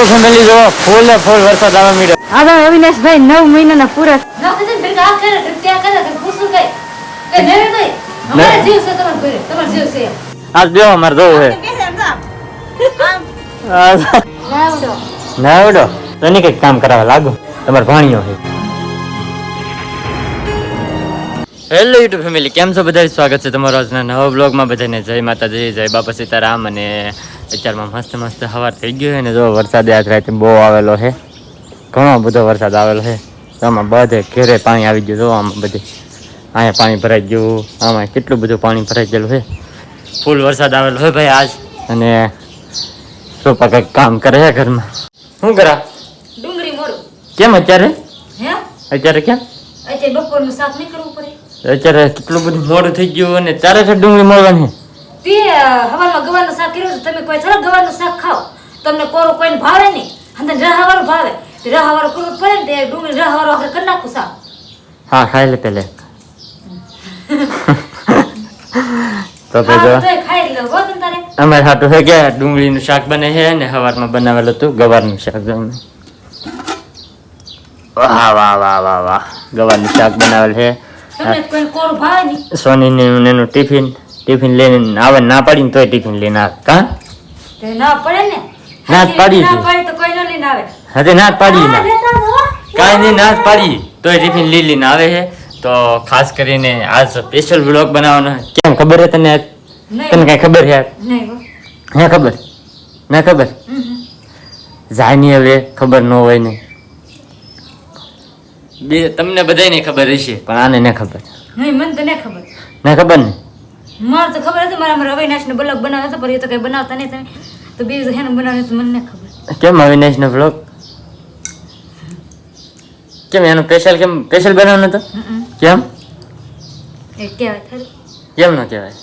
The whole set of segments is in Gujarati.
તો ફેમિલી જો ફૂલ ફૂલ વરસાદ આવવા મળ્યો તો અવિનાશભાઈ નવ મહિનાના પૂરા નાખે છે ને કરે કે કરે કે ખુશું કઈ કે નેવે કઈ? અમારા જીવ છે તમારા ઘરે તમારો જીવ છે. આજ જો અમારે જોવું છે. આ લાવડો ના આવડો તો કામ કરાવવા લાગુ. તમારે ભાણીઓ છે. હેલો યુટ્યુબ ફેમિલી કેમ છો? બધા સ્વાગત છે તમારો આજના નવા બ્લોગમાં બધાને જય માતાજી જય બાપા સીતારામ અને અત્યારમાં મસ્ત મસ્ત હવાર થઈ ગયો છે ને જો વરસાદ આજ રાતે બહુ આવેલો છે. ઘણો બધો વરસાદ આવેલો છે. તો આમાં બધે ઘેરે પાણી આવી ગયું જો આમાં બધે. અહીંયા પાણી ભરાઈ ગયું આમાં કેટલું બધું પાણી ભરાઈ ગયેલું છે. ફૂલ વરસાદ આવેલો છે ભાઈ આજ. અને સોપા કંઈક કામ કરે છે ઘરમાં. શું કરા? ડુંગળી મોરું. કેમ અત્યારે? હે? અત્યારે કેમ? અત્યારે બપોરનું શાક નહીં કરવું પડે. અત્યારે કેટલું બધું મોડું થઈ ગયું અને ત્યારે છે ડુંગળી મળવાની તે હવામાં ગવાનું શાક કર્યું તમે કોઈ થોડા ગવાનું શાક ખાઓ. તમને કોરું કોઈને ભાવે નહીં. અને રહાવાળું ભાવે. રહાવાળું કરવું પડે ને તે ડુંગળી રહાવાળું આખરે કરી નાખું શાક. હા ખાઈ લે પેલે. તો તો જો ખાઈ લો હો તારે. અમારે હાટું છે કે ડુંગળીનું શાક બને છે અને હવારમાં બનાવેલું હતું ગવારનું શાક જો અમે. વાહ વાહ વાહ વાહ વાહ. ગવારનું શાક બનાવેલ છે નહીં? સોનીને ટિફિન. ટિફિન લઈને આવે ના પાડીને તોય ટિફિન લઈને આવે. કા? તે ના પડે ને? ના પાડી ના. પાડી તો. કોઈ ન લઈને આવે. હજે ના પાડી ના કાંઈ નહીં ના પાડી તોય ટિફિન લઈ લઈને આવે છે. તો ખાસ કરીને આજ સ્પેશિયલ વ્લોગ બનાવવાનો કેમ ખબર હે તને? તને નહીં કઈ ખબર છે? નહીં હે. ખબર? ના ખબર. નહીં હવે ખબર ન હોય ને. બે તમને બધાને ખબર હશે પણ આને ન ખબર. નહીં મને તો નહીં ખબર. ના ખબર ને? મારે તો ખબર હતી મારા મારા અવિનાશ ને બ્લોગ બનાવ્યો હતો પણ એ તો કઈ બનાવતા નહીં તમે તો બીજું હેને બનાવ્યું તો મને ખબર. કેમ અવિનાશ નો વ્લોગ કેમ એનો સ્પેશિયલ કેમ સ્પેશિયલ બનાવવાનો હતો. કેમ? એ કહેવાય ખરું. કેમ ન કહેવાય.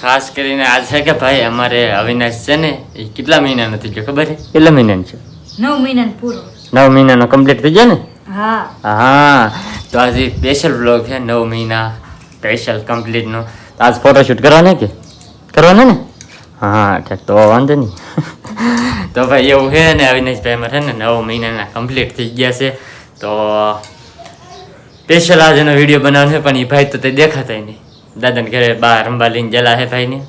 ખાસ કરીને આજ છે કે ભાઈ અમારે અવિનાશ છે ને એ કેટલા મહિનાનો થઈ ગયો ખબર છે? કેટલા મહિનાનો છે? નવ મહિનાનો પૂરો. નવ મહિનાનો કમ્પ્લીટ થઈ ગયો ને? હા. હા. તો આજે સ્પેશિયલ બ્લોગ છે નવ મહિના. સ્પેશિયલ કમ્પ્લીટનો આજ ફોટોશૂટ કરવાનો કે? કરવાનો ને? હા, ઠીક, તો વાંધો નહીં. તો ભાઈ એવું છે ને, અવિનાશભાઈ અમારે ને નવ મહિનાના કમ્પ્લીટ થઈ ગયા છે. તો સ્પેશિયલ આજનો વીડિયો બનાવવાનો છે, પણ એ ભાઈ તો તે દેખાતા નહીં. દાદાને ઘરે બહાર રમવા લઈને જલા છે ભાઈને.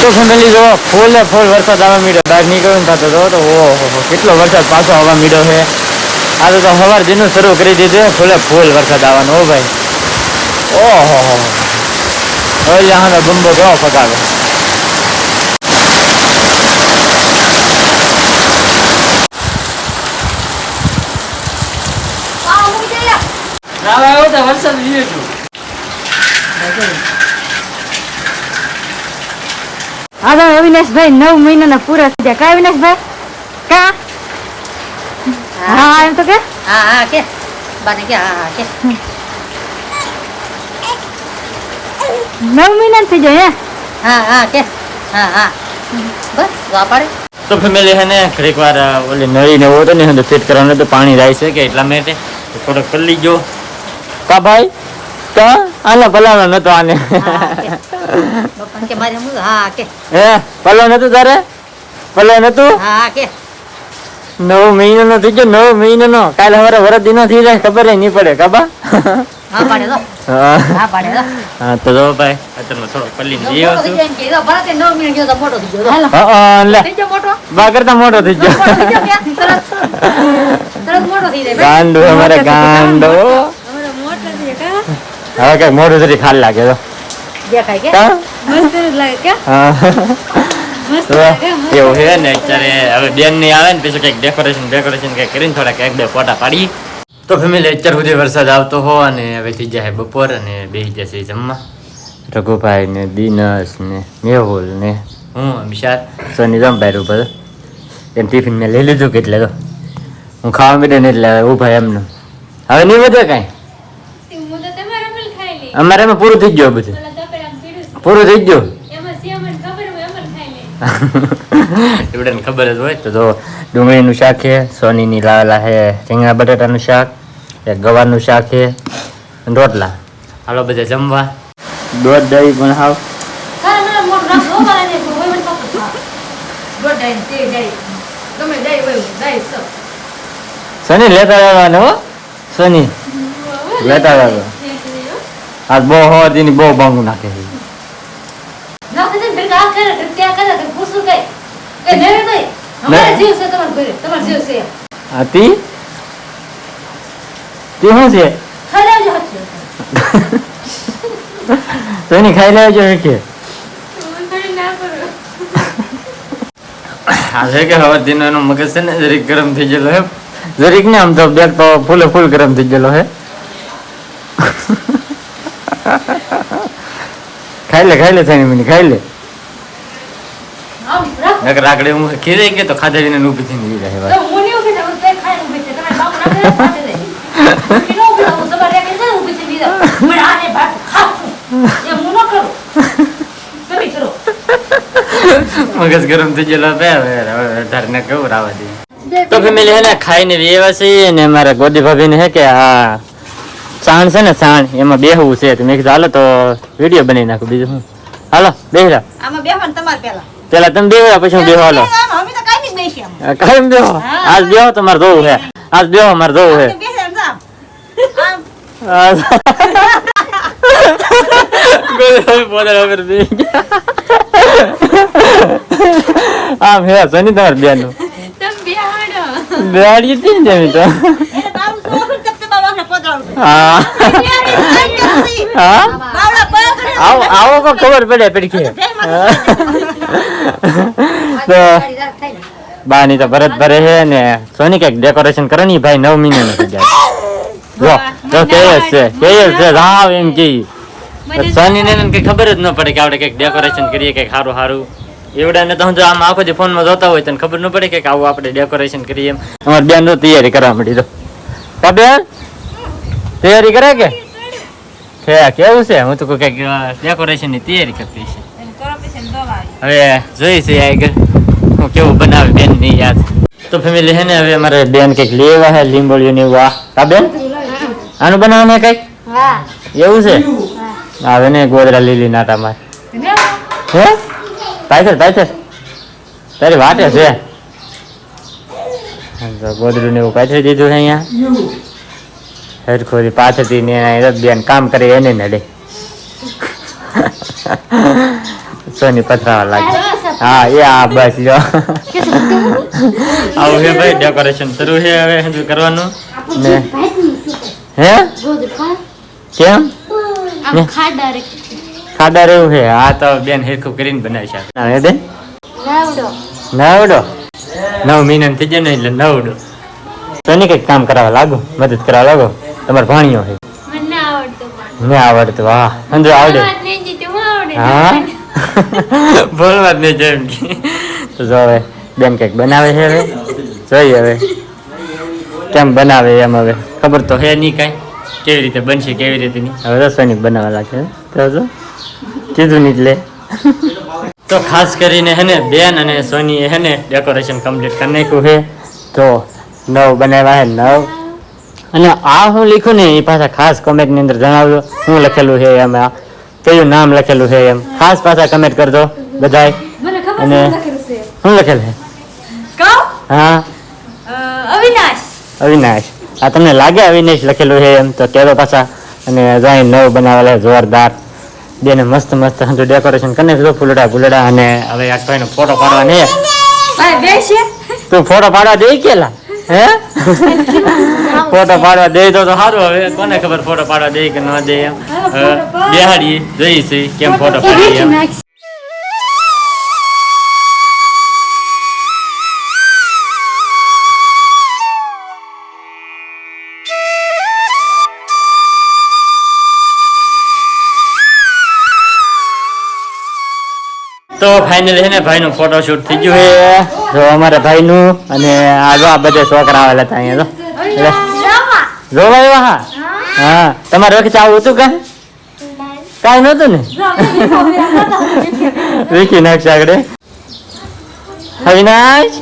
તો ફેમિલી જો, ફૂલ ફૂલ વરસાદ આવવા મીડ્યો. બહાર નીકળવું થતો તો તો ઓહો કેટલો વરસાદ પાછો આવવા મીડ્યો છે. આ તો સવાર જેનું શરૂ કરી દીધું ફૂલે ફૂલ વરસાદ આવવાનો, હો ભાઈ. ઓહો. ઓલે હામે બંબો કેવો દે વરસાદ લીધો છું આ તો અવિનાશભાઈ નવ મહિનાના પૂરા થઈ ગયા. કા અવિનાશભાઈ? કા? હા એમ તો કે. હા હા કે. બાને કે હા હા કે. નવ મહિના થઈ જાય હે? હા હા કે. હા હા. બસ વાપરે તો ફેમિલી છે ને ઘડીક વાર ઓલી નળી ને ઓટો ને ફિટ કરવાનું તો પાણી જાય છે કે એટલા માટે? તો થોડોક કરી લીજો. કા ભાઈ? તો આને પલાનો નતો આને. બપન કે. મારે હા કે. હે પલો નતું તારે? પલો નતું હા કે. નવ મહિનાનો થઈ ગયો નવ મહિનાનો. કાલે સવારે વરદ દિનો થઈ જાય ખબર નહીં પડે કાબા હા પાડે તો હા. હા પાડે તો હા, તો જો ભાઈ. અત્યારમાં થોડોક પલ્લી મોટો જઈ છું. જાય કે તો ભરતે નવ મિનિટ ગયો તો મોટો થઈ ગયો. તો. હા, હા, લે. થઈ ગયો મોટો બા કરતા મોટો થઈ ગયો. ગયો તરત. તરત મોટો થઈ જાય ગાંડો અમારે ગાંડો. અમારો મોટો થઈ હવે જરી ખાલ લાગે તો. દેખાય કે? મસ્ત લાગે કે? હા. મસ્ત તો લાગે મસ્ત. એવું છે? ને અત્યારે હવે બેનની આવે ને પછી કંઈક ડેકોરેશન ડેકોરેશન કંઈક કરીને થોડા એક બે ફોટા પાડી. તો ફેમિલી અત્યાર સુધી વરસાદ આવતો હો અને હવે થઈ જાય બપોર અને બેસી જશે જમવા. રઘુભાઈ ને દિનસ ને મેહુલ ને હું અમિશાર સોની જમ રૂપર એમ ટિફિન મેં લઈ લીધું કેટલે તો હું ખાવા મીડે ને એટલે ઊભા એમનું હવે નહીં વધે કાંઈ? અમારે એમાં પૂરું થઈ ગયું બધું. પૂરું થઈ ગયું? એવડાને ખબર જ હોય તો જો ડુંગળીનું શાક છે સોનીની લાવેલા છે રીંગણા બટાટાનું શાક એક ગવારનું શાક છે અને રોટલા હાલો બધા જમવા દોઢ દહીં પણ હાવ સની લેતા હો શનિ લેતા આવવાનું આ બહુ હોવાથી બહુ ભાંગું નાખે છે નાખે છે ને ભેગા આ કરે, કે ત્યાં કરે, કે પૂછું કઈ. કે નહીં, છે. તી? તી શું છે? ખાઈ એની ખાઈ લેજો કે. આજે કે હવે દિનો એનો મગજ છે ને જરીક ગરમ થઈ ગયેલો હે. જરીક ને આમ તો બેગ તો ફૂલે ફૂલ ગરમ થઈ ગયેલો હે. ખાઈ લે ખાઈ લે થઈ મિની ખાઈ લે. નકર રાકડે હું ખીરે કે તો ખાધા વિના ઊભી થઈને ઈ રહે તો હું નહીં ઊભી થાઉં, તે ખાઈને ઊભી છે. તમારે બાપુ રાખે ને ભાતે દે. હું નહીં ઊભી થાઉં, તમારે રાખે ને ઊભી થઈને બીજા. મને આને ભાત ખાવું. એમ હું ન કરું. તમે કરો. મગજ ગરમ થઈ ગયેલો બે હવે વધારે કેવું રાવા દે તો ફેમિલી હે ને ખાઈને વેવા છીએ ને મારા ગોદી ભાભી ને હે કે આ સાણ છે ને સાણ એમાં બેહવું છે તો મેં કીધું હાલો તો વીડિયો બનાવી નાખું બીજું હાલો બેહરા આમાં બેહવાનું તમારે પહેલા. પેલા તમે બેહરા પછી હું બેહો હાલો. કાયમ બેહો? આજ બેહો તો મારે જોવું હે આજ બેહો મારે જોવું બેસીએ આમ. બેહી. હે સની તમારે બેનું બેહાડી. હતી ને એમ તો. હા. હા? આવો આવો કો ખબર પડે પડખે. તો બાની તો ભરત ભરે છે ને સોની કંઈક ડેકોરેશન કરે ની ભાઈ નવ મહિના નથી જાય જો જો કે છે કે છે રાવ એમ કે સોની ને કઈ ખબર જ ન પડે કે આપણે કંઈક ડેકોરેશન કરીએ કંઈક સારું સારું એવડાને તો જો આમ આખો જે ફોનમાં જોતા હોય તને ખબર ન પડે કે આવું આપણે ડેકોરેશન કરીએ એમ. અમારી બેન તૈયારી કરવા મળી તો બેન? તૈયારી કરે કે? કે કેવું છે? હું તો કોઈ કંઈક ડેકોરેશનની તૈયારી કરતી છે હવે જોઈ છે આગળ. હું કેવું બનાવે બેનની યાદ. તો ફેમિલી છે ને હવે અમારે બેન કંઈક લેવા હે લીંબોળીઓ ને આ કા બેન? આનું બનાવવાનું કંઈક? એવું છે? આવે ને ગોદરા લીલી નાટા માર હે? પાછળ પાછળ. તારી વાટે છે. ગોદરું ને એવું પાછળ દીધું છે અહીંયા. હરખોરી પાછળથી ને બેન કામ કરે એને નડે સોની પથરાવા લાગે હા એ આ બસ જો. આવું છે ભાઈ ડેકોરેશન શરૂ છે હવે હજુ કરવાનું? ને? હે? કેમ? ખાડા રહ્યું છે આ તો બેન હેરખું કરીને બનાવી છે. બેન? નવડો નવ મહિના થઈ જાય ને એટલે નવડો સોની કંઈક કામ કરાવવા લાગુ? મદદ કરાવવા લાગો? તમારે ભાણિયો છે મને આવડતું હા સમજો આવડે. હા? બોલવા જ નહીં જેમ કે. તો જો હવે બેન કંઈક બનાવે છે હવે? જોઈએ હવે. કેમ બનાવે એમ હવે? ખબર તો હે નહીં કાંઈ. કેવી રીતે બનશે કેવી રીતે નહીં. હવે રસોઈની બનાવવા લાગે તો જો. કીધું નહીં એટલે તો ખાસ કરીને હે ને બેન અને સોની હે ને ડેકોરેશન કમ્પ્લીટ કરી નાખ્યું છે તો નવ બનાવ્યા હે નવ. અને આ હું લીખું ને એ પાછા ખાસ કોમેન્ટની અંદર જણાવજો. હું લખેલું છે એમાં. કયું નામ લખેલું છે એમ? ખાસ પાછા કમેન્ટ કરજો બધાય. મને ખબર અને- છે? શું લખેલું છે. હા? અવિનાશ. અવિનાશ. આ તમને લાગે અવિનાશ લખેલું છે એમ? તો કહેલો પાછા. અને જાય નવ બનાવેલા જોરદાર. બેને મસ્ત મસ્ત હજુ ડેકોરેશન કરીને જો ફૂલડા ફૂલડા. અને હવે આ ભાઈનો ફોટો પાડવાનો તું ફોટો પાડવા દે કેલા? હે? ફોટો પાડવા દે તો સારું. હવે કોને ખબર ફોટો પાડવા દે કે ન દે એમ? બેહાડીએ જોઈએ છે. કેમ ફોટો પાડીએ તો ફાઇનલી છે ને ભાઈનું ફોટો શૂટ થઈ ગયું છે. જો અમારા ભાઈનું અને આ જો આ બધા છોકરા આવેલા હતા અહીંયા તો જોવા. હા. હા. તમારે વખત આવું હતું કા? કાંઈ નહોતું ને? વિકી નાખશે આગળ. અવિનાશ?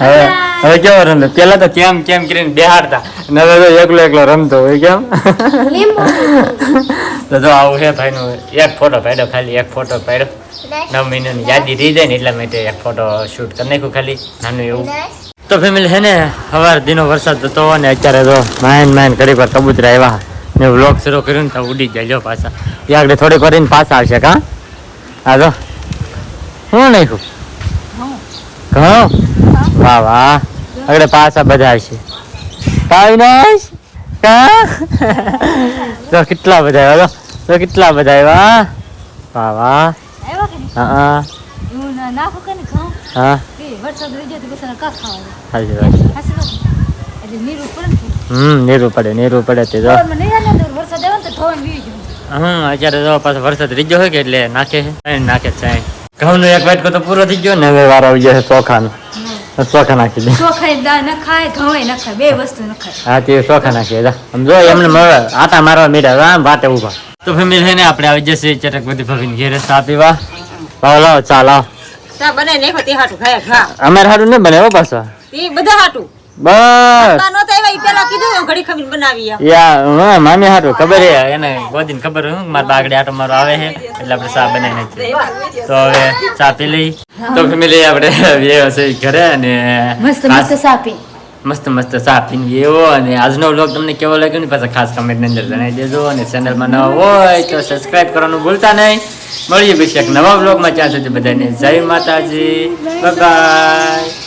હવે હવે કેવો રમતો? પેલા તો કેમ કેમ કરીને બેહાડતા. નવે હવે તો એકલો એકલો રમતો હોય કેમ? તો જો આવું છે ભાઈનું એક ફોટો પાડ્યો ખાલી એક ફોટો પાડ્યો. નવ મહિનાની યાદી રહી જાય ને એટલા માટે એક ફોટો શૂટ કરી નાખ્યું ખાલી. નાનું એવું. તો ફેમિલી છે ને હવાર દિનો વરસાદ થતો હોય ને અત્યારે તો માયન માયન કરી પર કબૂતરા આવ્યા. ને વ્લોગ શરૂ કર્યું ને તો ઉડી જાય જો પાછા. એ આગળ થોડીક કરીને પાછા આવશે કા? હા તો શું નાખ્યું? ઘઉં? વાહ વાહ. આગળ પાછા બધા આવશે. કાવી નાશ. કા? તો કેટલા બધા આવ્યા તો કેટલા બધા આવ્યા. વાહ વાહ. હા હા. હા હું. નાખું વરસાદ ખાવાનું? એટલે નીરું પડે હમ નીરું પડે નીરું પડે તે જો. ધોવામાં નહીં તો વરસાદ આવે તો ધોવાનું વીવી જવું. હમ અત્યારે જો પાછો વરસાદ રીજો હોય કે એટલે નાખે છે નાખે છે. ઘઉંનો એક વાટકો તો પૂરો થઈ ગયો ને હવે વારો આવી છે ચોખાનો. ચોખા નાખી દે. ચોખાઈ દાળ ન ખાય ઘઉંય ન ખાય બે વસ્તુ ન ખાય. હા તે ચોખા નાખીએ જા. આમ જો એમને હવે આટા મારવા મીડા આમ વાટે ઊભા. તો ફેમિલી છે આપણે આવી જશે ચટક બધી ભાભીને ઘેરે સાપીવા પીવા. લાવ લાવો ચા લાવો. ચા બનાવી નાખો હાટું ખાય ખા અમારે સારું નહીં બને હો પાછો. એ બધા હાટું. બસ. બા નહોતા આવ્યા પેલા કીધું ઘડી ખમીને બનાવી યા હા મામી હારું ખબર હે એને ગોદીને ખબર હોય મારા બાગડે આટો મારો આવે હે એટલે આપણે ચા બનાવી નાખીએ તો હવે ચા પી લઈ. તો ફેમિલી આપણે વ્યવ ઘરે અને મસ્ત મસ્ત સાપી મસ્ત મસ્ત ચા પીને એવો અને આજનો વ્લોગ તમને કેવો લાગ્યો ને પાછા ખાસ કમેન્ટની અંદર જણાવી દેજો અને ચેનલમાં નવા હોય તો સબસ્ક્રાઇબ કરવાનું ભૂલતા નહીં. મળીએ પછી એક નવા વ્લોગમાં ત્યાં સુધી બધાને જય માતાજી. બાય